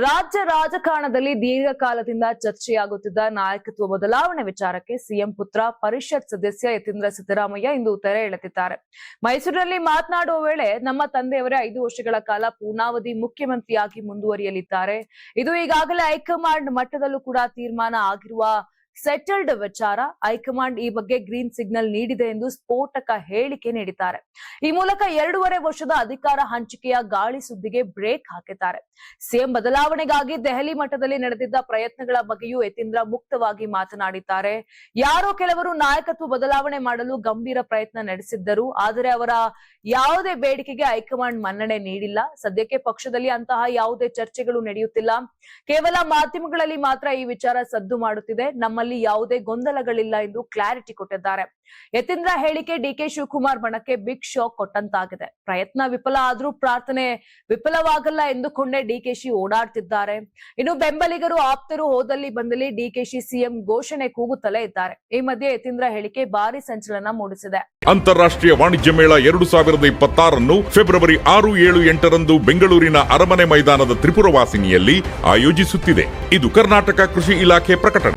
ರಾಜ್ಯ ರಾಜಕಾರಣದಲ್ಲಿ ದೀರ್ಘಕಾಲದಿಂದ ಚರ್ಚೆಯಾಗುತ್ತಿದ್ದ ನಾಯಕತ್ವ ಬದಲಾವಣೆ ವಿಚಾರಕ್ಕೆ ಸಿಎಂ ಪುತ್ರ ಪರಿಷತ್ ಸದಸ್ಯ ಯತೀಂದ್ರ ಸಿದ್ದರಾಮಯ್ಯ ಇಂದು ತೆರೆ ಎಳೆದಿದ್ದಾರೆ. ಮೈಸೂರಿನಲ್ಲಿ ಮಾತನಾಡುವ ವೇಳೆ ನಮ್ಮ ತಂದೆಯವರೇ ಐದು ವರ್ಷಗಳ ಕಾಲ ಪೂರ್ಣಾವಧಿ ಮುಖ್ಯಮಂತ್ರಿಯಾಗಿ ಮುಂದುವರಿಯಲಿದ್ದಾರೆ. ಇದು ಈಗಾಗಲೇ ಹೈಕಮಾಂಡ್ ಮಟ್ಟದಲ್ಲೂ ಕೂಡ ತೀರ್ಮಾನ ಆಗಿರುವ ಸೆಟಲ್ಡ್ ವಿಚಾರ ಹೈಕಮಾಂಡ್ ಈ ಬಗ್ಗೆ ಗ್ರೀನ್ ಸಿಗ್ನಲ್ ನೀಡಿದೆ ಎಂದು ಸ್ಫೋಟಕ ಹೇಳಿಕೆ ನೀಡಿದ್ದಾರೆ. ಈ ಮೂಲಕ ಎರಡೂವರೆ ವರ್ಷದ ಅಧಿಕಾರ ಹಂಚಿಕೆಯ ಗಾಳಿ ಸುದ್ದಿಗೆ ಬ್ರೇಕ್ ಹಾಕಿದ್ದಾರೆ. ಸಿಎಂ ಬದಲಾವಣೆಗಾಗಿ ದೆಹಲಿ ಮಟ್ಟದಲ್ಲಿ ನಡೆದಿದ್ದ ಪ್ರಯತ್ನಗಳ ಬಗ್ಗೆಯೂ ಯತೀಂದ್ರ ಮುಕ್ತವಾಗಿ ಮಾತನಾಡಿದ್ದಾರೆ. ಯಾರೋ ಕೆಲವರು ನಾಯಕತ್ವ ಬದಲಾವಣೆ ಮಾಡಲು ಗಂಭೀರ ಪ್ರಯತ್ನ ನಡೆಸಿದ್ದರು, ಆದರೆ ಅವರ ಯಾವುದೇ ಬೇಡಿಕೆಗೆ ಹೈಕಮಾಂಡ್ ಮನ್ನಣೆ ನೀಡಿಲ್ಲ. ಸದ್ಯಕ್ಕೆ ಪಕ್ಷದಲ್ಲಿ ಅಂತಹ ಯಾವುದೇ ಚರ್ಚೆಗಳು ನಡೆಯುತ್ತಿಲ್ಲ. ಕೇವಲ ಮಾಧ್ಯಮಗಳಲ್ಲಿ ಮಾತ್ರ ಈ ವಿಚಾರ ಸದ್ದು ಮಾಡುತ್ತಿದೆ. ನಮ್ಮಲ್ಲಿ ಯಾವುದೇ ಗೊಂದಲಗಳಿಲ್ಲ ಎಂದು ಕ್ಲಾರಿಟಿ ಕೊಟ್ಟಿದ್ದಾರೆ. ಯತೀಂದ್ರ ಹೇಳಿಕೆ ಡಿಕೆ ಶಿವಕುಮಾರ್ ಬಣಕ್ಕೆ ಬಿಗ್ ಶಾಕ್ ಕೊಟ್ಟಂತಾಗಿದೆ. ಪ್ರಯತ್ನ ವಿಫಲ ಆದ್ರೂ ಪ್ರಾರ್ಥನೆ ವಿಫಲವಾಗಲ್ಲ ಎಂದುಕೊಂಡೇ ಡಿಕೆಶಿ ಓಡಾಡ್ತಿದ್ದಾರೆ. ಇನ್ನು ಬೆಂಬಲಿಗರು ಆಪ್ತರು ಹೋದಲ್ಲಿ ಬಂದಲ್ಲಿ ಡಿಕೆಶಿ ಸಿಎಂ ಘೋಷಣೆ ಕೂಗುತ್ತಲೇ ಇದ್ದಾರೆ. ಈ ಮಧ್ಯೆ ಯತೀಂದ್ರ ಹೇಳಿಕೆ ಭಾರಿ ಸಂಚಲನ ಮೂಡಿಸಿದೆ. ಅಂತಾರಾಷ್ಟ್ರೀಯ ವಾಣಿಜ್ಯ ಮೇಳ ಎರಡು ಸಾವಿರದ ಇಪ್ಪತ್ತಾರನ್ನು ಫೆಬ್ರವರಿ ಆರು ಏಳು ಎಂಟರಂದು ಬೆಂಗಳೂರಿನ ಅರಮನೆ ಮೈದಾನದ ತ್ರಿಪುರವಾಸಿನಿಯಲ್ಲಿ ಆಯೋಜಿಸುತ್ತಿದೆ. ಇದು ಕರ್ನಾಟಕ ಕೃಷಿ ಇಲಾಖೆ ಪ್ರಕಟಣೆ.